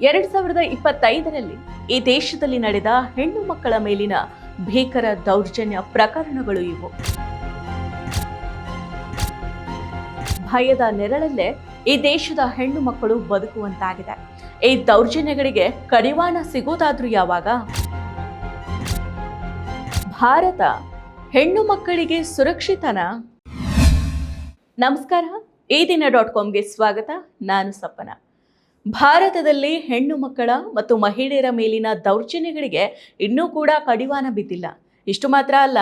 ಎರಡ್ ಸಾವಿರದ ಇಪ್ಪತ್ತೈದರಲ್ಲಿ ಈ ದೇಶದಲ್ಲಿ ನಡೆದ ಹೆಣ್ಣು ಮಕ್ಕಳ ಮೇಲಿನ ಭೀಕರ ದೌರ್ಜನ್ಯ ಪ್ರಕರಣಗಳು ಇವು. ಭಯದ ನೆರಳಲ್ಲೇ ಈ ದೇಶದ ಹೆಣ್ಣು ಮಕ್ಕಳು ಬದುಕುವಂತಾಗಿದೆ. ಈ ದೌರ್ಜನ್ಯಗಳಿಗೆ ಕಡಿವಾಣ ಸಿಗೋದಾದ್ರೂ ಯಾವಾಗ? ಭಾರತ ಹೆಣ್ಣು ಮಕ್ಕಳಿಗೆ ಸುರಕ್ಷಿತನ? ನಮಸ್ಕಾರ, ಈ ದಿನ ಡಾಟ್ ಕಾಮ್ಗೆ ಸ್ವಾಗತ. ನಾನು ಸಪ್ಪನ. ಭಾರತದಲ್ಲಿ ಹೆಣ್ಣು ಮಕ್ಕಳ ಮತ್ತು ಮಹಿಳೆಯರ ಮೇಲಿನ ದೌರ್ಜನ್ಯಗಳಿಗೆ ಇನ್ನೂ ಕೂಡ ಕಡಿವಾಣ ಬಿದ್ದಿಲ್ಲ. ಇಷ್ಟು ಮಾತ್ರ ಅಲ್ಲ,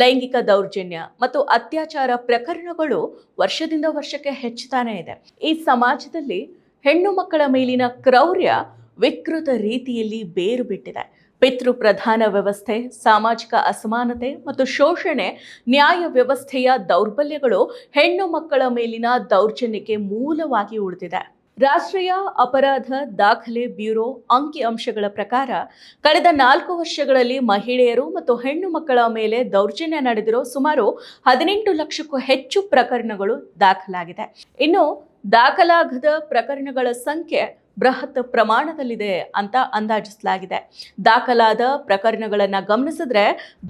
ಲೈಂಗಿಕ ದೌರ್ಜನ್ಯ ಮತ್ತು ಅತ್ಯಾಚಾರ ಪ್ರಕರಣಗಳು ವರ್ಷದಿಂದ ವರ್ಷಕ್ಕೆ ಹೆಚ್ಚುತ್ತಾನೇ ಇದೆ. ಈ ಸಮಾಜದಲ್ಲಿ ಹೆಣ್ಣು ಮಕ್ಕಳ ಮೇಲಿನ ಕ್ರೌರ್ಯ ವಿಕೃತ ರೀತಿಯಲ್ಲಿ ಬೇರು ಬಿಟ್ಟಿದೆ. ಪಿತೃ ಪ್ರಧಾನ ವ್ಯವಸ್ಥೆ, ಸಾಮಾಜಿಕ ಅಸಮಾನತೆ ಮತ್ತು ಶೋಷಣೆ, ನ್ಯಾಯ ವ್ಯವಸ್ಥೆಯ ದೌರ್ಬಲ್ಯಗಳು ಹೆಣ್ಣು ಮಕ್ಕಳ ಮೇಲಿನ ದೌರ್ಜನ್ಯಕ್ಕೆ ಮೂಲವಾಗಿ ಉಳಿದಿದೆ. ರಾಷ್ಟ್ರೀಯ ಅಪರಾಧ ದಾಖಲೆ ಬ್ಯೂರೋ ಅಂಕಿ ಅಂಶಗಳ ಪ್ರಕಾರ, ಕಳೆದ ನಾಲ್ಕು ವರ್ಷಗಳಲ್ಲಿ ಮಹಿಳೆಯರು ಮತ್ತು ಹೆಣ್ಣು ಮಕ್ಕಳ ಮೇಲೆ ದೌರ್ಜನ್ಯ ನಡೆದಿರೋ ಸುಮಾರು ಹದಿನೆಂಟು ಲಕ್ಷಕ್ಕೂ ಹೆಚ್ಚು ಪ್ರಕರಣಗಳು ದಾಖಲಾಗಿದೆ. ಇನ್ನು ದಾಖಲಾಗದ ಪ್ರಕರಣಗಳ ಸಂಖ್ಯೆ ಬೃಹತ್ ಪ್ರಮಾಣದಲ್ಲಿದೆ ಅಂತ ಅಂದಾಜಿಸಲಾಗಿದೆ. ದಾಖಲಾದ ಪ್ರಕರಣಗಳನ್ನು ಗಮನಿಸಿದ್ರೆ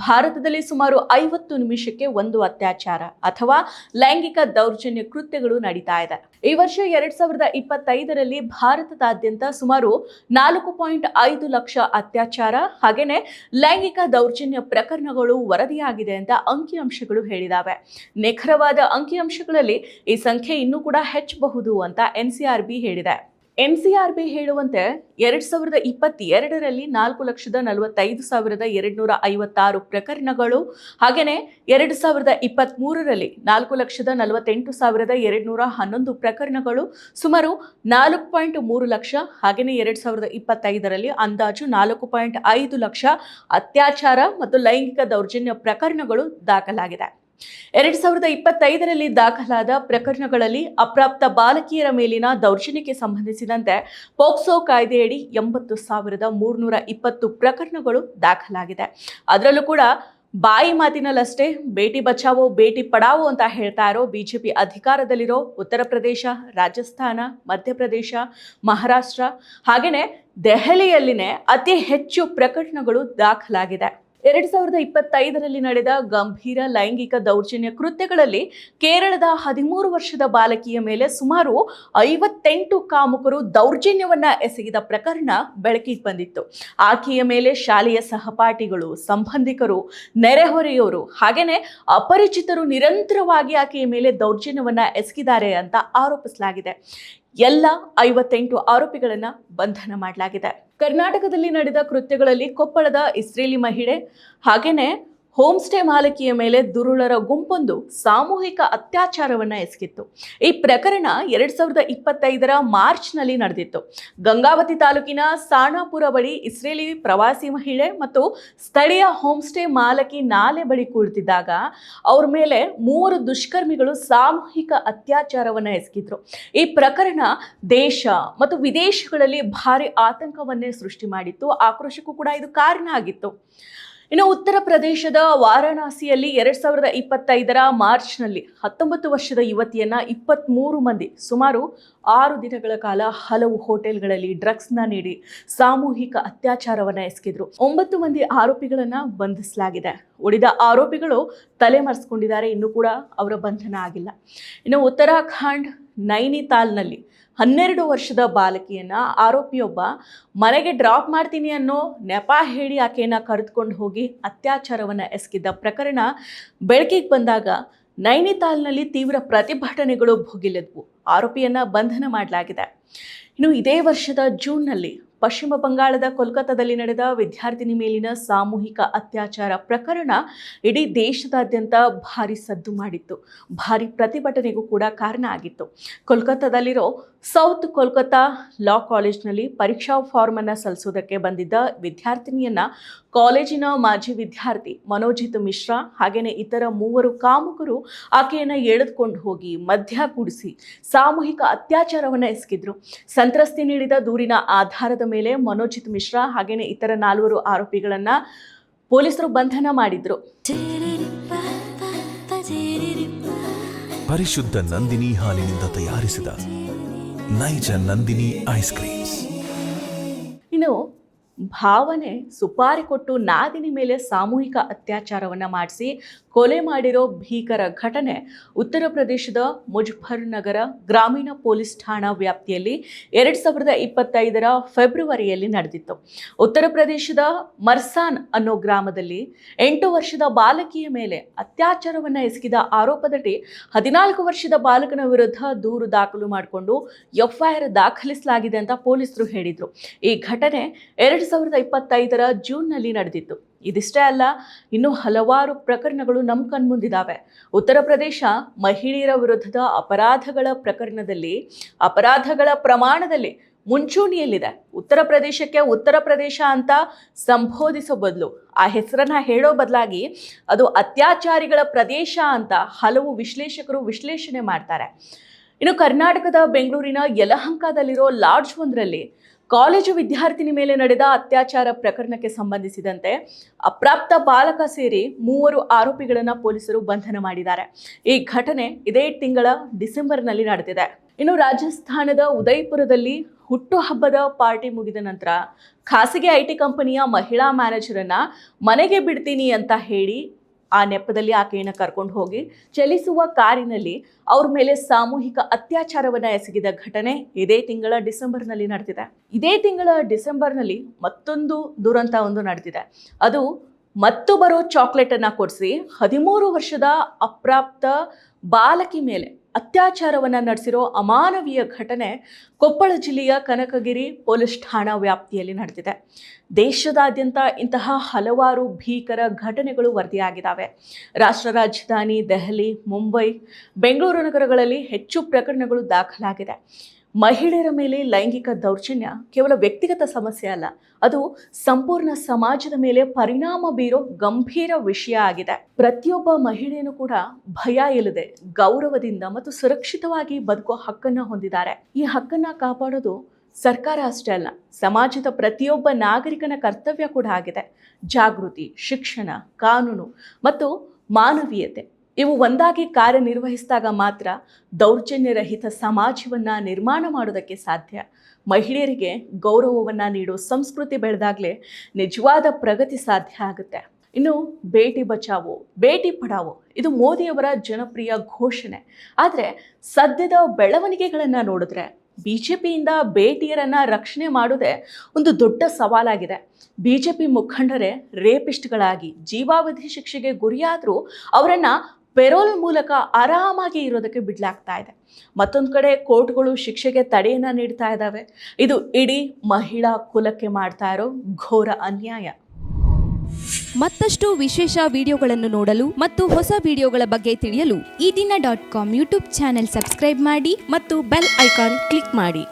ಭಾರತದಲ್ಲಿ ಸುಮಾರು ಐವತ್ತು ನಿಮಿಷಕ್ಕೆ ಒಂದು ಅತ್ಯಾಚಾರ ಅಥವಾ ಲೈಂಗಿಕ ದೌರ್ಜನ್ಯ ಕೃತ್ಯಗಳು ನಡೀತಾ ಇದೆ. ಈ ವರ್ಷ ಎರಡ್ ಸಾವಿರದ ಇಪ್ಪತ್ತೈದರಲ್ಲಿ ಭಾರತದಾದ್ಯಂತ ಸುಮಾರು ನಾಲ್ಕು ಪಾಯಿಂಟ್ ಐದು ಲಕ್ಷ ಅತ್ಯಾಚಾರ ಹಾಗೆಯೇ ಲೈಂಗಿಕ ದೌರ್ಜನ್ಯ ಪ್ರಕರಣಗಳು ವರದಿಯಾಗಿದೆ ಅಂತ ಅಂಕಿಅಂಶಗಳು ಹೇಳಿದಾವೆ. ನಿಖರವಾದ ಅಂಕಿಅಂಶಗಳಲ್ಲಿ ಈ ಸಂಖ್ಯೆ ಇನ್ನೂ ಕೂಡ ಹೆಚ್ಚಬಹುದು ಅಂತ ಎನ್ ಸಿ ಆರ್ ಬಿ ಹೇಳಿದೆ. ಎನ್ ಸಿ ಆರ್ ಬಿ ಹೇಳುವಂತೆ ಎರಡ್ ಸಾವಿರದ ಇಪ್ಪತ್ತೆರಡರಲ್ಲಿ ನಾಲ್ಕು ಲಕ್ಷದ ನಲವತ್ತೈದು ಸಾವಿರದ ಎರಡುನೂರ ಐವತ್ತಾರು ಪ್ರಕರಣಗಳು ಹಾಗೆಯೇ ಎರಡು ಸಾವಿರದ ಇಪ್ಪತ್ತ್ಮೂರರಲ್ಲಿ ನಾಲ್ಕು ಲಕ್ಷದ ನಲವತ್ತೆಂಟು ಸಾವಿರದ ಎರಡುನೂರ ಹನ್ನೊಂದು ಪ್ರಕರಣಗಳು ಸುಮಾರು ನಾಲ್ಕು ಪಾಯಿಂಟ್ ಮೂರು ಲಕ್ಷ ಹಾಗೆಯೇ ಎರಡು ಸಾವಿರದ ಇಪ್ಪತ್ತೈದರಲ್ಲಿ ಅಂದಾಜು ನಾಲ್ಕು ಪಾಯಿಂಟ್ ಐದು ಲಕ್ಷ ಅತ್ಯಾಚಾರ ಮತ್ತು ಲೈಂಗಿಕ ದೌರ್ಜನ್ಯ ಪ್ರಕರಣಗಳು ದಾಖಲಾಗಿದೆ. ಎರಡ್ ಸಾವಿರದ ಇಪ್ಪತ್ತೈದರಲ್ಲಿ ದಾಖಲಾದ ಪ್ರಕರಣಗಳಲ್ಲಿ ಅಪ್ರಾಪ್ತ ಬಾಲಕಿಯರ ಮೇಲಿನ ದೌರ್ಜನ್ಯಕ್ಕೆ ಸಂಬಂಧಿಸಿದಂತೆ ಪೋಕ್ಸೋ ಕಾಯ್ದೆಯಡಿ ಎಂಬತ್ತು ಸಾವಿರದ ಮೂರ್ನೂರ ಇಪ್ಪತ್ತು ಪ್ರಕರಣಗಳು ದಾಖಲಾಗಿದೆ. ಅದರಲ್ಲೂ ಕೂಡ ಬಾಯಿ ಮಾತಿನಲ್ಲಷ್ಟೇ ಬೇಟಿ ಬಚಾವೋ, ಬೇಟಿ ಪಡಾವೋ ಅಂತ ಹೇಳ್ತಾ ಇರೋ ಬಿಜೆಪಿ ಅಧಿಕಾರದಲ್ಲಿರೋ ಉತ್ತರ ಪ್ರದೇಶ, ರಾಜಸ್ಥಾನ, ಮಧ್ಯಪ್ರದೇಶ, ಮಹಾರಾಷ್ಟ್ರ ಹಾಗೆಯೇ ದೆಹಲಿಯಲ್ಲಿನೇ ಅತಿ ಹೆಚ್ಚು ಪ್ರಕರಣಗಳು ದಾಖಲಾಗಿದೆ. ಎರಡ್ ಸಾವಿರದ ಇಪ್ಪತ್ತೈದರಲ್ಲಿ ನಡೆದ ಗಂಭೀರ ಲೈಂಗಿಕ ದೌರ್ಜನ್ಯ ಕೃತ್ಯಗಳಲ್ಲಿ ಕೇರಳದ ಹದಿಮೂರು ವರ್ಷದ ಬಾಲಕಿಯ ಮೇಲೆ ಸುಮಾರು ಐವತ್ತೆಂಟು ಕಾಮುಕರು ದೌರ್ಜನ್ಯವನ್ನ ಎಸಗಿದ ಪ್ರಕರಣ ಬೆಳಕಿಗೆ ಬಂದಿತ್ತು. ಆಕೆಯ ಮೇಲೆ ಶಾಲೆಯ ಸಹಪಾಠಿಗಳು, ಸಂಬಂಧಿಕರು, ನೆರೆಹೊರೆಯವರು ಹಾಗೆಯೇ ಅಪರಿಚಿತರು ನಿರಂತರವಾಗಿ ಆಕೆಯ ಮೇಲೆ ದೌರ್ಜನ್ಯವನ್ನ ಎಸಗಿದ್ದಾರೆ ಅಂತ ಆರೋಪಿಸಲಾಗಿದೆ. ಎಲ್ಲ ಐವತ್ತೆಂಟು ಆರೋಪಿಗಳನ್ನ ಬಂಧನ ಮಾಡಲಾಗಿದೆ. ಕರ್ನಾಟಕದಲ್ಲಿ ನಡೆದ ಕೃತ್ಯಗಳಲ್ಲಿ ಕೊಪ್ಪಳದ ಇಸ್ರೇಲಿ ಮಹಿಳೆ ಹಾಗೇನೆ ಹೋಮ್ ಸ್ಟೇ ಮಾಲಕಿಯ ಮೇಲೆ ದುರುಳರ ಗುಂಪೊಂದು ಸಾಮೂಹಿಕ ಅತ್ಯಾಚಾರವನ್ನ ಎಸಗಿತ್ತು. ಈ ಪ್ರಕರಣ ಎರಡ್ ಸಾವಿರದ ಇಪ್ಪತ್ತೈದರ ಮಾರ್ಚ್ನಲ್ಲಿ ನಡೆದಿತ್ತು. ಗಂಗಾವತಿ ತಾಲೂಕಿನ ಸಾಣಾಪುರ ಬಳಿ ಇಸ್ರೇಲಿ ಪ್ರವಾಸಿ ಮಹಿಳೆ ಮತ್ತು ಸ್ಥಳೀಯ ಹೋಮ್ ಸ್ಟೇ ಮಾಲಕಿ ನಾಲೆ ಬಳಿ ಕುಳಿತಿದ್ದಾಗ ಅವ್ರ ಮೇಲೆ ಮೂವರು ದುಷ್ಕರ್ಮಿಗಳು ಸಾಮೂಹಿಕ ಅತ್ಯಾಚಾರವನ್ನ ಎಸಗಿದ್ರು. ಈ ಪ್ರಕರಣ ದೇಶ ಮತ್ತು ವಿದೇಶಗಳಲ್ಲಿ ಭಾರಿ ಆತಂಕವನ್ನೇ ಸೃಷ್ಟಿ ಮಾಡಿತ್ತು. ಆಕ್ರೋಶಕ್ಕೂ ಕೂಡ ಇದು ಕಾರಣ ಆಗಿತ್ತು. ಇನ್ನು ಉತ್ತರ ಪ್ರದೇಶದ ವಾರಾಣಸಿಯಲ್ಲಿ ಎರಡ್ ಸಾವಿರದ ಇಪ್ಪತ್ತೈದರ ಮಾರ್ಚ್ನಲ್ಲಿ ಹತ್ತೊಂಬತ್ತು ವರ್ಷದ ಯುವತಿಯನ್ನ ಇಪ್ಪತ್ತ್ಮೂರು ಮಂದಿ, ಸುಮಾರು ಆರು ದಿನಗಳ ಕಾಲ ಹಲವು ಹೋಟೆಲ್ಗಳಲ್ಲಿ ಡ್ರಗ್ಸ್ನ ನೀಡಿ ಸಾಮೂಹಿಕ ಅತ್ಯಾಚಾರವನ್ನ ಎಸಗಿದ್ರು. ಒಂಬತ್ತು ಮಂದಿ ಆರೋಪಿಗಳನ್ನ ಬಂಧಿಸಲಾಗಿದೆ. ಉಳಿದ ಆರೋಪಿಗಳು ತಲೆಮರೆಸ್ಕೊಂಡಿದ್ದಾರೆ, ಇನ್ನೂ ಕೂಡ ಅವರ ಬಂಧನ ಆಗಿಲ್ಲ. ಇನ್ನು ಉತ್ತರಾಖಂಡ್ ನೈನಿತಾಲ್ನಲ್ಲಿ ಹನ್ನೆರಡು ವರ್ಷದ ಬಾಲಕಿಯನ್ನ ಆರೋಪಿಯೊಬ್ಬ ಮನೆಗೆ ಡ್ರಾಪ್ ಮಾಡ್ತೀನಿ ಅನ್ನೋ ನೆಪ ಹೇಳಿ ಆಕೆಯನ್ನು ಕರೆದುಕೊಂಡು ಹೋಗಿ ಅತ್ಯಾಚಾರವನ್ನು ಎಸಗಿದ್ದ ಪ್ರಕರಣ ಬೆಳಕಿಗೆ ಬಂದಾಗ ನೈನಿತಾಲ್ನಲ್ಲಿ ತೀವ್ರ ಪ್ರತಿಭಟನೆಗಳು ಭುಗಿಲೆದ್ವು. ಆರೋಪಿಯನ್ನು ಬಂಧನ ಮಾಡಲಾಗಿದೆ. ಇನ್ನು ಇದೇ ವರ್ಷದ ಜೂನ್ನಲ್ಲಿ ಪಶ್ಚಿಮ ಬಂಗಾಳದ ಕೋಲ್ಕತ್ತಾದಲ್ಲಿ ನಡೆದ ವಿದ್ಯಾರ್ಥಿನಿ ಮೇಲಿನ ಸಾಮೂಹಿಕ ಅತ್ಯಾಚಾರ ಪ್ರಕರಣ ಇಡೀ ದೇಶದಾದ್ಯಂತ ಭಾರಿ ಸದ್ದು ಮಾಡಿತ್ತು. ಭಾರಿ ಪ್ರತಿಭಟನೆಗೂ ಕೂಡ ಕಾರಣ ಆಗಿತ್ತು. ಕೋಲ್ಕತ್ತಾದಲ್ಲಿರೋ ಸೌತ್ ಕೋಲ್ಕತ್ತಾ ಲಾ ಕಾಲೇಜ್ನಲ್ಲಿ ಪರೀಕ್ಷಾ ಫಾರ್ಮನ್ನು ಸಲ್ಲಿಸೋದಕ್ಕೆ ಬಂದಿದ್ದ ವಿದ್ಯಾರ್ಥಿನಿಯನ್ನ ಕಾಲೇಜಿನ ಮಾಜಿ ವಿದ್ಯಾರ್ಥಿ ಮನೋಜಿತ್ ಮಿಶ್ರಾ ಹಾಗೆಯೇ ಇತರ ಮೂವರು ಕಾಮುಕರು ಆಕೆಯನ್ನು ಎಳೆದುಕೊಂಡು ಹೋಗಿ ಮಧ್ಯ ಕುಡಿಸಿ ಸಾಮೂಹಿಕ ಅತ್ಯಾಚಾರವನ್ನು ಎಸಗಿದ್ರು. ಸಂತ್ರಸ್ತೆ ನೀಡಿದ ದೂರಿನ ಆಧಾರದ ಮೇಲೆ ಮನೋಜಿತ್ ಮಿಶ್ರಾ ಹಾಗೆಯೇ ಇತರ ನಾಲ್ವರು ಆರೋಪಿಗಳನ್ನ ಪೊಲೀಸರು ಬಂಧನ ಮಾಡಿದ್ರು. ಪರಿಶುದ್ಧ ನಂದಿನಿ ಹಾಲಿನಿಂದ ತಯಾರಿಸಿದ ನೈಜ ನಂದಿನಿ ಐಸ್ ಕ್ರೀಮ್ ಇನ್ನು ಭಾವನೆ ಸುಪಾರಿ ಕೊಟ್ಟು ನಾದಿನಿ ಮೇಲೆ ಸಾಮೂಹಿಕ ಅತ್ಯಾಚಾರವನ್ನು ಮಾಡಿಸಿ ಕೊಲೆ ಮಾಡಿರೋ ಭೀಕರ ಘಟನೆ ಉತ್ತರ ಪ್ರದೇಶದ ಮುಜಫರ್ ನಗರ ಗ್ರಾಮೀಣ ಪೊಲೀಸ್ ಠಾಣಾ ವ್ಯಾಪ್ತಿಯಲ್ಲಿ ಎರಡು ಸಾವಿರದ ಇಪ್ಪತ್ತೈದರ ಫೆಬ್ರವರಿಯಲ್ಲಿ ನಡೆದಿತ್ತು. ಉತ್ತರ ಪ್ರದೇಶದ ಮರ್ಸಾನ್ ಅನ್ನೋ ಗ್ರಾಮದಲ್ಲಿ ಎಂಟು ವರ್ಷದ ಬಾಲಕಿಯ ಮೇಲೆ ಅತ್ಯಾಚಾರವನ್ನು ಎಸಗಿದ ಆರೋಪದಡಿ ಹದಿನಾಲ್ಕು ವರ್ಷದ ಬಾಲಕನ ವಿರುದ್ಧ ದೂರು ದಾಖಲು ಮಾಡಿಕೊಂಡು ಎಫ್ಐಆರ್ ದಾಖಲಿಸಲಾಗಿದೆ ಅಂತ ಪೊಲೀಸರು ಹೇಳಿದರು. ಈ ಘಟನೆ ಎರಡು ಸಾವಿರದ ಇಪ್ಪತ್ತೈದರ ಜೂನ್ನಲ್ಲಿ ನಡೆದಿತ್ತು. ಇದಿಷ್ಟೇ ಅಲ್ಲ, ಇನ್ನು ಹಲವಾರು ಪ್ರಕರಣಗಳು ನಮ್ಮ ಕಣ್ಮುಂದಿದ್ದಾವೆ ಉತ್ತರ ಪ್ರದೇಶ ಮಹಿಳೆಯರ ವಿರುದ್ಧದ ಅಪರಾಧಗಳ ಪ್ರಕರಣದಲ್ಲಿ, ಅಪರಾಧಗಳ ಪ್ರಮಾಣದಲ್ಲಿ ಮುಂಚೂಣಿಯಲ್ಲಿದೆ. ಉತ್ತರ ಪ್ರದೇಶಕ್ಕೆ ಉತ್ತರ ಪ್ರದೇಶ ಅಂತ ಸಂಬೋಧಿಸೋ ಬದಲು, ಆ ಹೆಸರನ್ನ ಹೇಳೋ ಬದಲಾಗಿ ಅದು ಅತ್ಯಾಚಾರಿಗಳ ಪ್ರದೇಶ ಅಂತ ಹಲವು ವಿಶ್ಲೇಷಕರು ವಿಶ್ಲೇಷಣೆ ಮಾಡ್ತಾರೆ. ಇನ್ನು ಕರ್ನಾಟಕದ ಬೆಂಗಳೂರಿನ ಯಲಹಂಕದಲ್ಲಿರೋ ಲಾಡ್ಜ್ ಒಂದರಲ್ಲಿ ಕಾಲೇಜು ವಿದ್ಯಾರ್ಥಿನಿ ಮೇಲೆ ನಡೆದ ಅತ್ಯಾಚಾರ ಪ್ರಕರಣಕ್ಕೆ ಸಂಬಂಧಿಸಿದಂತೆ ಅಪ್ರಾಪ್ತ ಬಾಲಕ ಸೇರಿ ಮೂವರು ಆರೋಪಿಗಳನ್ನು ಪೊಲೀಸರು ಬಂಧನ ಮಾಡಿದ್ದಾರೆ. ಈ ಘಟನೆ ಇದೇ ತಿಂಗಳ ಡಿಸೆಂಬರ್ನಲ್ಲಿ ನಡೆದಿದೆ. ಇನ್ನು ರಾಜಸ್ಥಾನದ ಉದಯ್ಪುರದಲ್ಲಿ ಹುಟ್ಟುಹಬ್ಬದ ಪಾರ್ಟಿ ಮುಗಿದ ನಂತರ ಖಾಸಗಿ ಐ ಟಿ ಕಂಪನಿಯ ಮಹಿಳಾ ಮ್ಯಾನೇಜರನ್ನ ಮನೆಗೆ ಬಿಡ್ತೀನಿ ಅಂತ ಹೇಳಿ ಆ ನೆಪದಲ್ಲಿ ಆಕೆಯನ್ನು ಕರ್ಕೊಂಡು ಹೋಗಿ ಚಲಿಸುವ ಕಾರಿನಲ್ಲಿ ಅವ್ರ ಮೇಲೆ ಸಾಮೂಹಿಕ ಅತ್ಯಾಚಾರವನ್ನು ಎಸಗಿದ ಘಟನೆ ಇದೇ ತಿಂಗಳ ಡಿಸೆಂಬರ್ನಲ್ಲಿ ನಡೆದಿದೆ. ಇದೇ ತಿಂಗಳ ಡಿಸೆಂಬರ್ನಲ್ಲಿ ಮತ್ತೊಂದು ದುರಂತ ಒಂದು ನಡೆದಿದೆ. ಅದು ಮತ್ತು ಬರೋ ಚಾಕ್ಲೇಟನ್ನು ಕೊಡಿಸಿ ಹದಿಮೂರು ವರ್ಷದ ಅಪ್ರಾಪ್ತ ಬಾಲಕಿ ಮೇಲೆ ಅತ್ಯಾಚಾರವನ್ನು ನಡೆಸಿರೋ ಅಮಾನವೀಯ ಘಟನೆ ಕೊಪ್ಪಳ ಜಿಲ್ಲೆಯ ಕನಕಗಿರಿ ಪೊಲೀಸ್ ಠಾಣಾ ವ್ಯಾಪ್ತಿಯಲ್ಲಿ ನಡೆದಿದೆ. ದೇಶದಾದ್ಯಂತ ಇಂತಹ ಹಲವಾರು ಭೀಕರ ಘಟನೆಗಳು ವರದಿಯಾಗಿದ್ದಾವೆ. ರಾಷ್ಟ್ರ ರಾಜಧಾನಿ ದೆಹಲಿ, ಮುಂಬೈ, ಬೆಂಗಳೂರು ನಗರಗಳಲ್ಲಿ ಹೆಚ್ಚು ಪ್ರಕರಣಗಳು ದಾಖಲಾಗಿದೆ. ಮಹಿಳೆಯರ ಮೇಲೆ ಲೈಂಗಿಕ ದೌರ್ಜನ್ಯ ಕೇವಲ ವ್ಯಕ್ತಿಗತ ಸಮಸ್ಯೆ ಅಲ್ಲ, ಅದು ಸಂಪೂರ್ಣ ಸಮಾಜದ ಮೇಲೆ ಪರಿಣಾಮ ಬೀರೋ ಗಂಭೀರ ವಿಷಯ ಆಗಿದೆ. ಪ್ರತಿಯೊಬ್ಬ ಮಹಿಳೆಯೂ ಕೂಡ ಭಯ ಇಲ್ಲದೆ ಗೌರವದಿಂದ ಮತ್ತು ಸುರಕ್ಷಿತವಾಗಿ ಬದುಕೋ ಹಕ್ಕನ್ನು ಹೊಂದಿದ್ದಾರೆ. ಈ ಹಕ್ಕನ್ನು ಕಾಪಾಡೋದು ಸರ್ಕಾರ ಅಷ್ಟೇ ಅಲ್ಲ, ಸಮಾಜದ ಪ್ರತಿಯೊಬ್ಬ ನಾಗರಿಕನ ಕರ್ತವ್ಯ ಕೂಡ ಆಗಿದೆ. ಜಾಗೃತಿ, ಶಿಕ್ಷಣ, ಕಾನೂನು ಮತ್ತು ಮಾನವೀಯತೆ ಇವು ಒಂದಾಗಿ ಕಾರ್ಯನಿರ್ವಹಿಸಿದಾಗ ಮಾತ್ರ ದೌರ್ಜನ್ಯರಹಿತ ಸಮಾಜವನ್ನು ನಿರ್ಮಾಣ ಮಾಡೋದಕ್ಕೆ ಸಾಧ್ಯ. ಮಹಿಳೆಯರಿಗೆ ಗೌರವವನ್ನು ನೀಡೋ ಸಂಸ್ಕೃತಿ ಬೆಳೆದಾಗಲೇ ನಿಜವಾದ ಪ್ರಗತಿ ಸಾಧ್ಯ ಆಗುತ್ತೆ. ಇನ್ನು ಬೇಟಿ ಬಚಾವೋ, ಬೇಟಿ ಪಡಾವೋ ಇದು ಮೋದಿಯವರ ಜನಪ್ರಿಯ ಘೋಷಣೆ. ಆದರೆ ಸದ್ಯದ ಬೆಳವಣಿಗೆಗಳನ್ನು ನೋಡಿದ್ರೆ ಬಿ ಜೆ ಪಿಯಿಂದ ಬೇಟಿಯರನ್ನು ರಕ್ಷಣೆ ಮಾಡೋದೇ ಒಂದು ದೊಡ್ಡ ಸವಾಲಾಗಿದೆ. ಬಿ ಜೆ ಪಿ ಮುಖಂಡರೇ ರೇಪಿಸ್ಟ್ಗಳಾಗಿ ಜೀವಾವಧಿ ಶಿಕ್ಷೆಗೆ ಗುರಿಯಾದರೂ ಅವರನ್ನು ಪೆರೋಲ್ ಮೂಲಕ ಆರಾಮಾಗಿ ಇರೋದಕ್ಕೆ ಬಿಡಲಾಗ್ತಾ ಇದೆ. ಮತ್ತೊಂದು ಕಡೆ ಕೋರ್ಟ್ಗಳು ಶಿಕ್ಷೆಗೆ ತಡೆಯನ್ನು ನೀಡ್ತಾ ಇದ್ದಾವೆ ಇದು ಇಡೀ ಮಹಿಳಾ ಕುಲಕ್ಕೆ ಮಾಡ್ತಾ ಇರೋ ಘೋರ ಅನ್ಯಾಯ. ಮತ್ತಷ್ಟು ವಿಶೇಷ ವಿಡಿಯೋಗಳನ್ನು ನೋಡಲು ಮತ್ತು ಹೊಸ ವಿಡಿಯೋಗಳ ಬಗ್ಗೆ ತಿಳಿಯಲು Ee Dina dot com YouTube channel subscribe ಮಾಡಿ ಮತ್ತು ಬೆಲ್ ಐಕಾನ್ ಕ್ಲಿಕ್ ಮಾಡಿ.